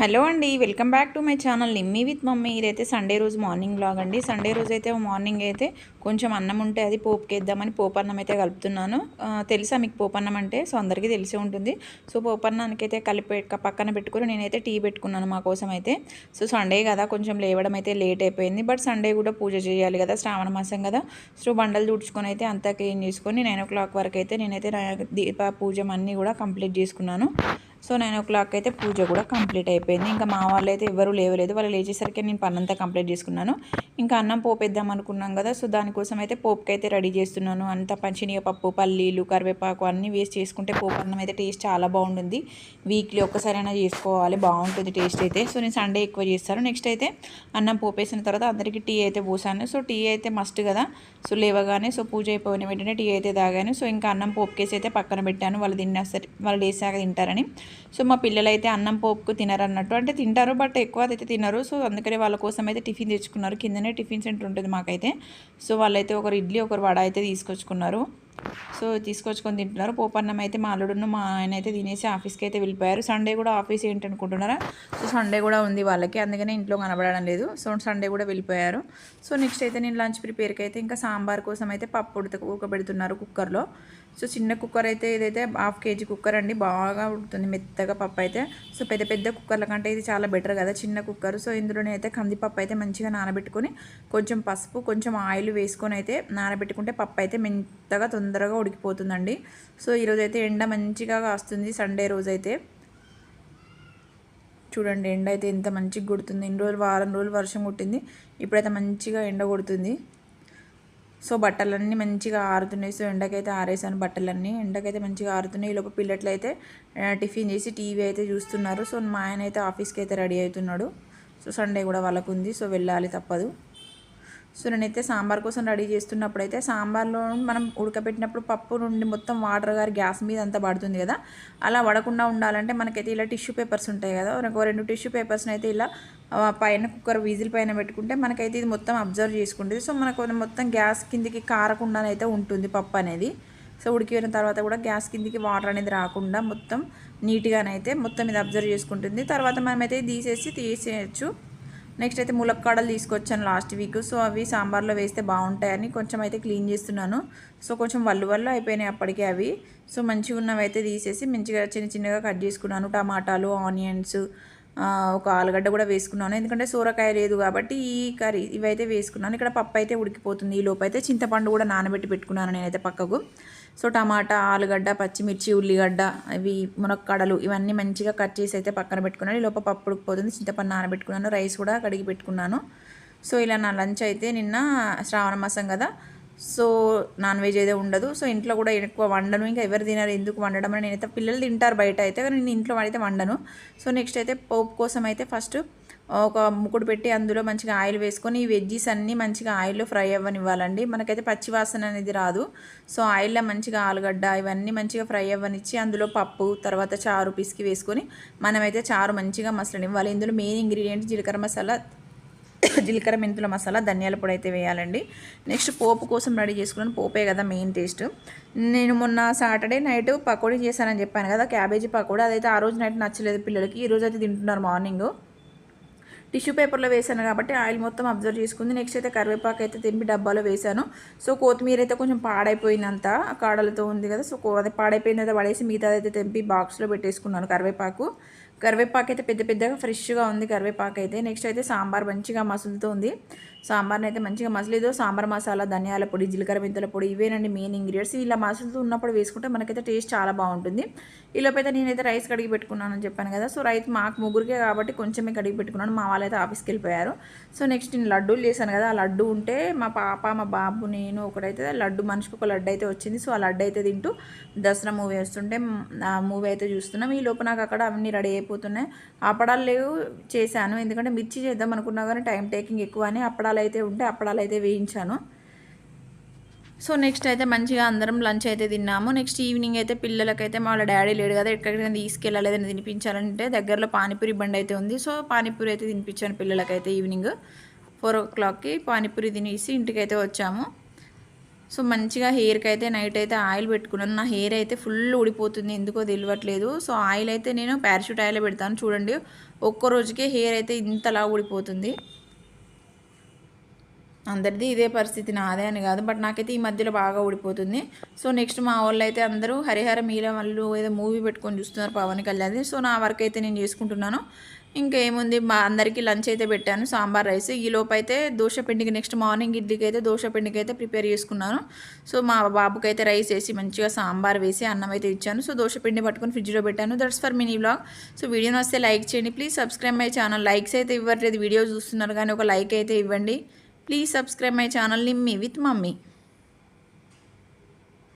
Hello అండి welcome back to my channel Nimmi with mummy. ఇదైతే Sunday రోజు morning blog అండి. సండే రోజు అయితే మార్నింగ్ అయితే కొంచెం అన్నం ఉంటే అది పోపుకేద్దామని పోపన్నం అయితే కలుపుతున్నాను. తెలుసా మీకు పోపన్నం అంటే? సో అందరికీ తెలిసే ఉంటుంది. సో పోపన్నానికి అయితే కలిపి పక్కన పెట్టుకుని నేనైతే టీ పెట్టుకున్నాను మా కోసం అయితే. సో సండే కదా కొంచెం లేవడం అయితే లేట్ అయిపోయింది. బట్ సండే కూడా పూజ చేయాలి కదా శ్రావణ మాసం కదా. సో బండలు తుడుచుకొని అయితే అంతా క్లీన్ చేసుకొని నైన్ ఓ క్లాక్ వరకు అయితే నేనైతే దీప పూజ అన్నీ కూడా కంప్లీట్ చేసుకున్నాను. సో నైన్ ఓ క్లాక్ అయితే పూజ కూడా కంప్లీట్ అయిపోయింది. ఇంకా మా వాళ్ళు అయితే ఎవరు లేవలేదు. వాళ్ళు లేచేసరికి నేను పనంతా కంప్లీట్ చేసుకున్నాను. ఇంకా అన్నం పోపేద్దాం అనుకున్నాం కదా సో దానికోసం అయితే పోపుకి అయితే రెడీ చేస్తున్నాను. అంతా పప్పు పల్లీలు కరివేపాకు అన్నీ వేస్ట్ చేసుకుంటే పోపు అన్నం అయితే టేస్ట్ చాలా బాగుంటుంది. వీక్లీ ఒక్కసారైనా చేసుకోవాలి బాగుంటుంది టేస్ట్ అయితే. సో నేను సండే ఎక్కువ చేస్తాను నెక్స్ట్ అయితే అన్నం పోపేసిన తర్వాత అందరికీ టీ అయితే పోసాను. సో టీ అయితే మస్ట్ కదా. సో లేవగానే సో పూజ అయిపోయిన వెంటనే టీ అయితే తాగాను. సో ఇంకా అన్నం పోపుకేసి అయితే పక్కన పెట్టాను. వాళ్ళు తినేసరి వాళ్ళు వేసాక తింటారని. సో మా పిల్లలు అయితే అన్నం పోపుకు తినరన్నట్టు. అంటే తింటారు బట్ ఎక్కువ అయితే తినరు. సో అందుకనే వాళ్ళ కోసం అయితే టిఫిన్ తెచ్చుకున్నారు. కిందనే టిఫిన్ సెంటర్ ఉంటుంది మాకైతే. సో వాళ్ళైతే ఒకరు ఇడ్లీ ఒకరు వడ అయితే తీసుకొచ్చుకున్నారు. సో తీసుకొచ్చుకొని తింటున్నారు. పోపన్నం అయితే మా అల్లుడును మా ఆయన అయితే తినేసి ఆఫీస్కి అయితే వెళ్ళిపోయారు. సండే కూడా ఆఫీస్ ఏంటి అనుకుంటున్నారా సో సండే కూడా ఉంది వాళ్ళకి. అందుకనే ఇంట్లో కనబడడం లేదు. సో సండే కూడా వెళ్ళిపోయారు. సో నెక్స్ట్ అయితే నేను లంచ్ ప్రిపేర్కి అయితే ఇంకా సాంబార్ కోసం అయితే పప్పు ఉడత ఉడకబెడుతున్నారు కుక్కర్లో. సో చిన్న కుక్కర్ అయితే ఇదైతే హాఫ్ కేజీ కుక్కర్ అండి. బాగా ఉడుతుంది మెత్తగా పప్పు అయితే. సో పెద్ద పెద్ద కుక్కర్ల కంటే ఇది చాలా బెటర్ కదా చిన్న కుక్కర్. సో ఇందులోనే అయితే కందిపప్పు అయితే మంచిగా నానబెట్టుకొని కొంచెం పసుపు కొంచెం ఆయిల్ వేసుకొని అయితే నానబెట్టుకుంటే పప్పు అయితే మెత్తగా తొందరగా ఉడికిపోతుందండి. సో ఈరోజు అయితే ఎండ మంచిగా కాస్తుంది సండే రోజు అయితే. చూడండి ఎండ అయితే ఎంత మంచిగా కొడుతుంది. ఇన్ని రోజులు వారం రోజులు వర్షం కొట్టింది. ఇప్పుడైతే మంచిగా ఎండ కొడుతుంది. సో బట్టలన్నీ మంచిగా ఆరుతున్నాయి. సో ఎండకైతే ఆరేసాను బట్టలన్నీ. ఎండకైతే మంచిగా ఆరుతున్నాయి. ఈ పిల్లట్లు అయితే టిఫిన్ చేసి టీవీ అయితే చూస్తున్నారు. సో మా ఆయన అయితే ఆఫీస్కి అయితే రెడీ అవుతున్నాడు. సో సండే కూడా వాళ్ళకు ఉంది సో వెళ్ళాలి తప్పదు. సో నేనైతే సాంబార్ కోసం రెడీ చేస్తున్నప్పుడు అయితే సాంబార్లో మనం ఉడకబెట్టినప్పుడు పప్పు నుండి మొత్తం వాటర్ గారి గ్యాస్ మీద అంతా పడుతుంది కదా. అలా పడకుండా ఉండాలంటే మనకైతే ఇలా టిష్యూ పేపర్స్ ఉంటాయి కదా. ఒక రెండు టిష్యూ పేపర్స్ని అయితే ఇలా పైన కుక్కర్ విజిల్ పైన పెట్టుకుంటే మనకైతే ఇది మొత్తం అబ్జర్వ్ చేసుకుంటుంది. సో మనకు మొత్తం గ్యాస్ కిందికి కారకుండానైతే ఉంటుంది పప్పు అనేది. సో ఉడికిన తర్వాత కూడా గ్యాస్ కిందికి వాటర్ అనేది రాకుండా మొత్తం నీట్గానైతే మొత్తం ఇది అబ్జర్వ్ చేసుకుంటుంది. తర్వాత మనమైతే తీసేసి తీసేయచ్చు. నెక్స్ట్ అయితే ములక్కాడలు తీసుకొచ్చాను లాస్ట్ వీక్. సో అవి సాంబార్లో వేస్తే బాగుంటాయని కొంచెం అయితే క్లీన్ చేస్తున్నాను. సో కొంచెం వల్లు వల్లు అయిపోయినాయి అప్పటికే అవి. సో మంచిగా ఉన్నవి అయితే తీసేసి మంచిగా చిన్న చిన్నగా కట్ చేసుకున్నాను. టమాటాలు ఆనియన్స్ ఒక ఆలుగడ్డ కూడా వేసుకున్నాను. ఎందుకంటే సూరకాయ లేదు కాబట్టి ఈ కర్రీ ఇవైతే వేసుకున్నాను. ఇక్కడ పప్పు అయితే ఉడికిపోతుంది. ఈ లోపు అయితే చింతపండు కూడా నానబెట్టి పెట్టుకున్నాను నేనైతే పక్కకు. సో టమాటా ఆలుగడ్డ పచ్చిమిర్చి ఉల్లిగడ్డ అవి మునక్కడలు ఇవన్నీ మంచిగా కట్ చేసి అయితే పక్కన పెట్టుకున్నాను. ఈ లోపల పప్పు ఉడికిపోతుంది. చింతపండు నానబెట్టుకున్నాను. రైస్ కూడా కడిగి పెట్టుకున్నాను. సో ఇలా నా లంచ్ అయితే నిన్న శ్రావణ మాసం కదా. సో నాన్ వెజ్ అయితే ఉండదు. సో ఇంట్లో కూడా ఎక్కువ వండను. ఇంకా ఎవరు తినరు ఎందుకు వండడం అని నేనైతే పిల్లలు తింటారు బయట అయితే కానీ నేను ఇంట్లో అయితే వండను. సో నెక్స్ట్ అయితే పోపు కోసం అయితే ఫస్ట్ ఒక ముక్కుడు పెట్టి అందులో మంచిగా ఆయిల్ వేసుకొని ఈ వెజ్జీస్ అన్నీ మంచిగా ఆయిల్లో ఫ్రై అవ్వనివ్వాలండి. మనకైతే పచ్చి వాసన అనేది రాదు. సో ఆయిల్లో మంచిగా ఆలుగడ్డ ఇవన్నీ మంచిగా ఫ్రై అవ్వనిచ్చి అందులో పప్పు తర్వాత చారు పిసికి వేసుకొని మనమైతే చారు మంచిగా మసలనివ్వాలి. ఇందులో మెయిన్ ఇంగ్రీడియంట్ జీలకర్ర మసాలా జీలకర్ర మెంతుల మసాలా ధనియాల పొడి అయితే వేయాలండి. నెక్స్ట్ పోపు కోసం రెడీ చేసుకున్నాను. పోపే కదా మెయిన్ టేస్ట్. నేను మొన్న సాటర్డే నైట్ పకోడీ చేశానని చెప్పాను కదా క్యాబేజీ పకోడీ. అదైతే ఆ రోజు నైట్ నచ్చలేదు పిల్లలకి. ఈ రోజు అయితే తింటున్నారు మార్నింగ్. టిష్యూ పేపర్లో వేసాను కాబట్టి ఆయిల్ మొత్తం అబ్జర్వ్ చేసుకుంది. నెక్స్ట్ అయితే కరివేపాకు అయితే తెంపి డబ్బాలో వేసాను సో కొత్తిమీర అయితే కొంచెం పాడైపోయిందంత కాడలతో ఉంది కదా. సో అది పాడైపోయింది అయితే పడేసి మిగతాదైతే అయితే తెంపి బాక్స్లో పెట్టేసుకున్నాను కరివేపాకు. కరివేపాకు అయితే పెద్ద పెద్దగా ఫ్రెష్గా ఉంది కరివేపాకు అయితే. నెక్స్ట్ అయితే సాంబార్ మంచిగా మసులుతూ ఉంది సాంబార్ని అయితే మంచిగా మసలేదో. సాంబార్ మసాలా ధనియాల పొడి జీలకర్ర మెంతుల పొడి ఇవేనండి మెయిన్ ఇంగ్రీడియంట్స్ ఇలా మసులుతూ ఉన్నప్పుడు వేసుకుంటే మనకైతే టేస్ట్ చాలా బాగుంటుంది. ఈ నేనైతే రైస్ కడిగి పెట్టుకున్నానని చెప్పాను కదా. సో రైస్ మాకు ముగ్గురికే కాబట్టి కొంచెమే కడిగి పెట్టుకున్నాను. మా వాళ్ళైతే ఆఫీస్కి వెళ్ళిపోయారు. సో నెక్స్ట్ నేను లడ్డూలు చేశాను కదా. ఆ లడ్డు ఉంటే మా పాప మా బాబు నేను ఒకటైతే లడ్డు మనిషికి ఒక లడ్డు అయితే వచ్చింది. సో ఆ లడ్డు అయితే తింటూ దసరా మూవీ వస్తుంటే ఆ మూవీ అయితే చూస్తున్నాం. ఈ లోపు నాకు అక్కడ అవన్నీ రెడీ అయిపోతున్నాయి అప్పడాలు లేవు చేశాను. ఎందుకంటే మిర్చి చేద్దాం అనుకున్నా కానీ టైం టేకింగ్ ఎక్కువ అని అప్పడాలు అయితే ఉంటే అప్పడాలు అయితే వేయించాను. సో నెక్స్ట్ అయితే మంచిగా అందరం లంచ్ అయితే తిన్నాము. నెక్స్ట్ ఈవినింగ్ అయితే పిల్లలకైతే మా వాళ్ళ డాడీ లేడు కదా ఎక్కడికైనా తీసుకెళ్ళాలి ఏదైనా తినిపించాలంటే దగ్గరలో పానీపూరి బండి అయితే ఉంది. సో పానీపూరి అయితే తినిపించాను పిల్లలకైతే ఈవినింగ్. ఫోర్ ఓ క్లాక్కి పానీపూరి తినేసి ఇంటికి అయితే వచ్చాము. సో మంచిగా హెయిర్కి అయితే నైట్ అయితే ఆయిల్ పెట్టుకున్నాను. నా హెయిర్ అయితే ఫుల్ ఊడిపోతుంది ఎందుకో తెలియట్లేదు సో ఆయిల్ అయితే నేను పారాషూట్ ఆయిల్ పెడతాను చూడండి. ఒక్క రోజుకే హెయిర్ అయితే ఇంతలా ఊడిపోతుంది. అందరిది ఇదే పరిస్థితి నాదే అని కాదు. బట్ నాకైతే ఈ మధ్యలో బాగా ఊడిపోతుంది. సో నెక్స్ట్ మా వాళ్ళు అయితే అందరూ హరిహర మీల వాళ్ళు ఏదో మూవీ పెట్టుకొని చూస్తున్నారు పవన్ కళ్యాణ్ సో నా వర్క్ అయితే నేను చేసుకుంటున్నాను. ఇంకేముంది? మా అందరికీ లంచ్ అయితే పెట్టాను. సాంబార్ రైస్. ఈ లోపు అయితే దోశ పిండికి నెక్స్ట్ మార్నింగ్ ఇడ్లీకి అయితే దోశ పిండికి అయితే ప్రిపేర్ చేసుకున్నాను. సో మా బాబుకి అయితే రైస్ వేసి మంచిగా సాంబార్ వేసి అన్నం అయితే ఇచ్చాను. సో దోశ పిండి పట్టుకొని ఫ్రిడ్జ్లో పెట్టాను. That's for mini blog. So వీడియోని వస్తే లైక్ చేయండి. Please subscribe my channel. Likes అయితే ఇవ్వట్లేదు. వీడియో చూస్తున్నారు కానీ ఒక లైక్ అయితే ఇవ్వండి. Please subscribe my channel Nimmi with mummy